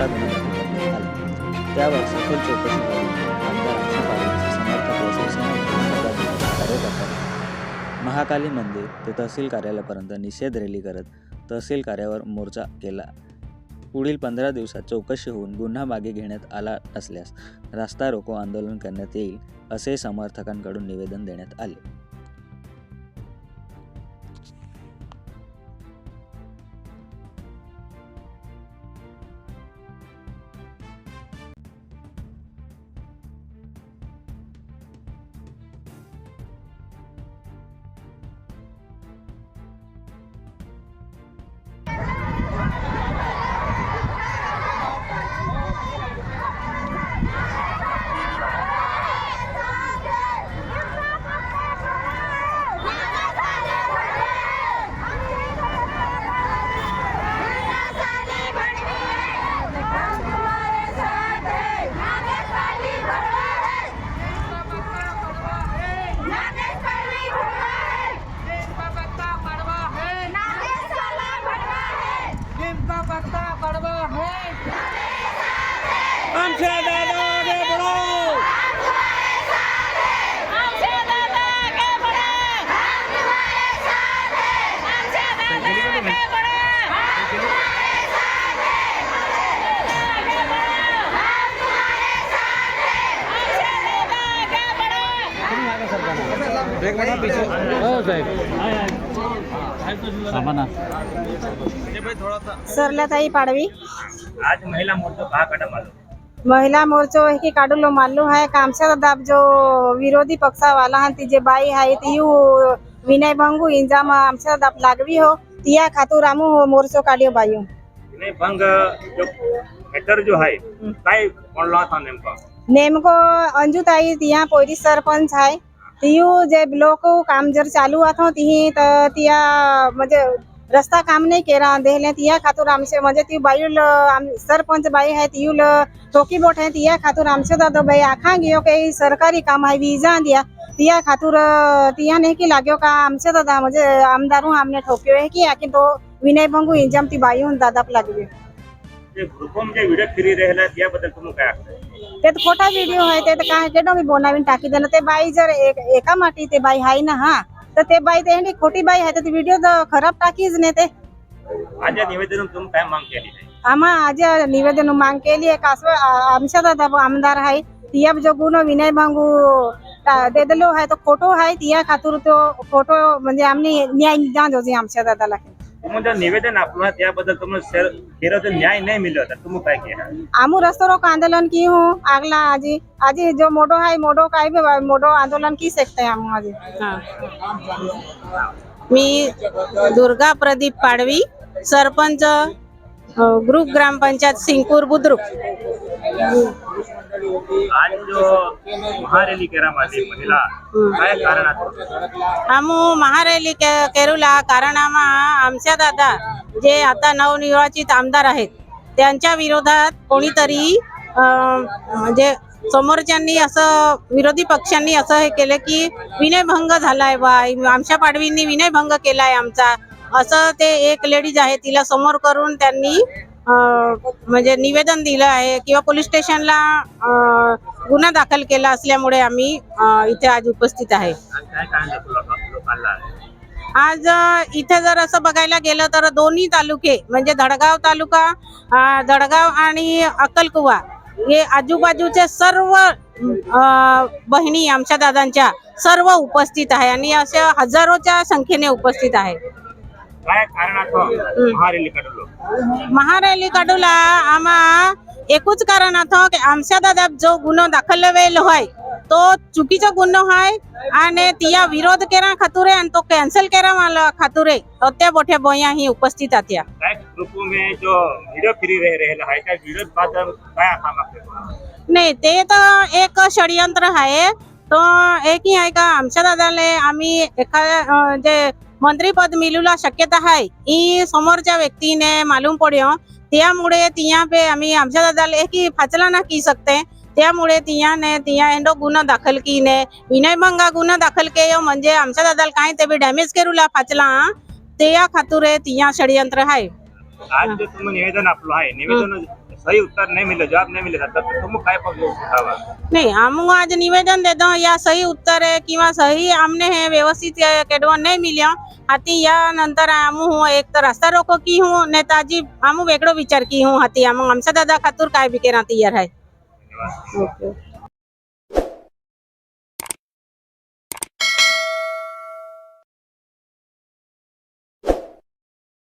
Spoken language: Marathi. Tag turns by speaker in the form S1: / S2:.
S1: खोटा गुन्हा करण्यात त्यावर सखोल चौकशी आमदार पाटीलचे समर्थक व शिवसेना कार्यकर्त्यांनी महाकाली मंदिर ते तहसील कार्यालयापर्यंत निषेध रॅली करत तहसील कार्यावर मोर्चा केला. पुढील पंधरा दिवसात चौकशी होऊन गुन्हा मागे घेण्यात आला असल्यास रास्ता रोको आंदोलन करण्यात येईल असे समर्थकांकडून निवेदन देण्यात आले.
S2: आमच्या दादा आगे बढ़ो
S3: सरलाताई पाडवी.
S4: आज महिला मोर्चा कहा कटा मालूम
S3: महिला मोर्चो है की काढूलो मालू है कामशा दाब जो विरोधी पक्षा वाला है ती जे बाई है ती यू विनय भंगू इंजाम आमच्या दाब लागवी हो. तिया खातूर आमू हो मोर्चो काढियो बायू.
S4: विनय भंग जो हेटर जो है काय म्हणला था नेमका?
S3: नेमको अंजुताई तिया पोरी सरपंच आहे तियू जे ब्लॉक काम जर चालू आथो तिही तर तिया म्हणजे रस्ता काम नाही केला देहले तिया खातूर आमचे म्हणजे ती बायूल आम सरपंच बाई आहे तियूल टोकी बोट आहे तिया खातूर आमचे दादो बाई आखा गियो काही सरकारी काम आहे विजा दिया। तिया खातूर तिया नाही की लाग्यो का आमचे दादा म्हणजे आमदारू आमने ठोक्यो है की आखी तो विनय भंगू इंजाम ती बाई होऊन दादाप लागली ते खोटा व्हिडिओ आहे ते काय केडो मी बोनावीन टाकी देणं ते बाई जर एक एका माटी ते बाई आहे ना हा। तर ते बाई ते हेंडी खोटी बाई आहे तर ती व्हिडिओ खराब टाकीच नाही ते
S4: आज या निवेदन तुम्ही काय मांग केली आहे
S3: आम्हा आज निवेदन मांग केली आहे कासव आमच्या दादा आमदार आहे तिया जो गुण विनय भांगू दे दिलो आहे तो खोटो आहे तिया खातूर तो खोटो म्हणजे आम्ही न्याय होती आमच्या दादाला
S4: निवेदन आपलं त्याबद्दल न्याय नाही काय
S3: आमू रस्तो आंदोलन की हूँ? अगला आजी आजी जो मोडो है मोडो का भी मोडो आंदोलन की सकते हैं हम आजी
S5: मी दुर्गा प्रदीप पाडवी सरपंच ग्रुप ग्रामपंचायत सिंगपूर बुद्रुक.
S4: महारैली
S5: केरुला कारण आमच्या दादा जे आता नवनिर्वाचित आमदार आहेत त्यांच्या विरोधात कोणीतरी म्हणजे समोरच्यांनी असं विरोधी पक्षांनी असं हे केलं की विनयभंग झालाय बा आमच्या पाडवींनी विनयभंग केलाय आमचा. असं ते एक लेडीज आहे तिला समोर करून त्यांनी म्हणजे निवेदन दिलं आहे किंवा पोलीस स्टेशनला गुन्हा दाखल केला असल्यामुळे आम्ही इथे आज उपस्थित आहे.
S4: आज
S5: इथे जर असं बघायला गेलं तर दोन्ही तालुके म्हणजे धडगाव तालुका धडगाव आणि अक्कलकुवा हे आजूबाजूचे सर्व बहिणी आमच्या दादांच्या सर्व उपस्थित आहे आणि अशा हजारोच्या संख्येने उपस्थित आहे.
S4: काय कारण आहे महारैली काढलो
S5: महारैली काढूला आम्हा एकूच कारण आथो की आमच्या दादा जो गुन्हो दाखल वेल होय तो चुकीचा गुन्हो आहे आणि तिया विरोध केरा खातुरे आणि तो कॅन्सल केरा मला खातुरे. त्या मोठ्या बोया ही उपस्थित आत्या.
S4: काय ग्रुप में जो व्हिडिओ फिरी रह रहेला आहे त्या व्हिडिओ बद्दल काय आखा मागते
S5: नाही ते तर एक षडयंत्र आहे. तो एक ही आहे का आमच्या दादाले आम्ही एका अं, जे मंत्रीपद मिळूला शक्यता आहे ही समोरच्या व्यक्तीने मालूम पड्यो त्यामुळे तिया पे आम्ही आमच्या दादाला एक ही फाचला ना की सकते त्यामुळे तियाने तिया एंडो गुन्हा दाखल कीने विनयभंगा गुन्हा दाखल केयो म्हणजे आमच्या दादाला काय ते बी डॅमेज करूला फाचला ते या खातुरे तिया षडयंत्र आहे
S4: आज जो तुम्ही निवेदन आपलं आहे निवेदन सही उत्तर नहीं मिले जवाब नहीं मिले तर तुम काय
S5: नाही आम्ही आज निवेदन देतो या सही उत्तर है किंवा सही आमने हे व्यवस्थित केडवं नाही मिल्या. हाती या नंतर आमू हूँ एक तर रस्ता रोको की हूँ नेताजी आमू वेगळो विचार की हूँ हाती आमू आमचा दादा खातूर काय बी केरा तयार आहे
S4: धन्यवाद।
S5: ओके।